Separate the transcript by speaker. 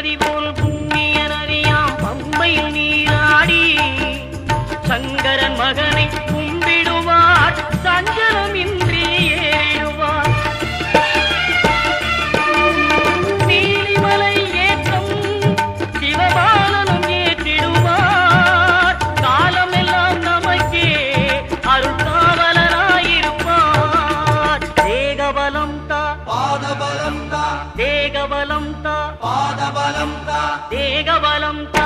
Speaker 1: हरि बोल బలంత పాద బలంత దేగ బలంత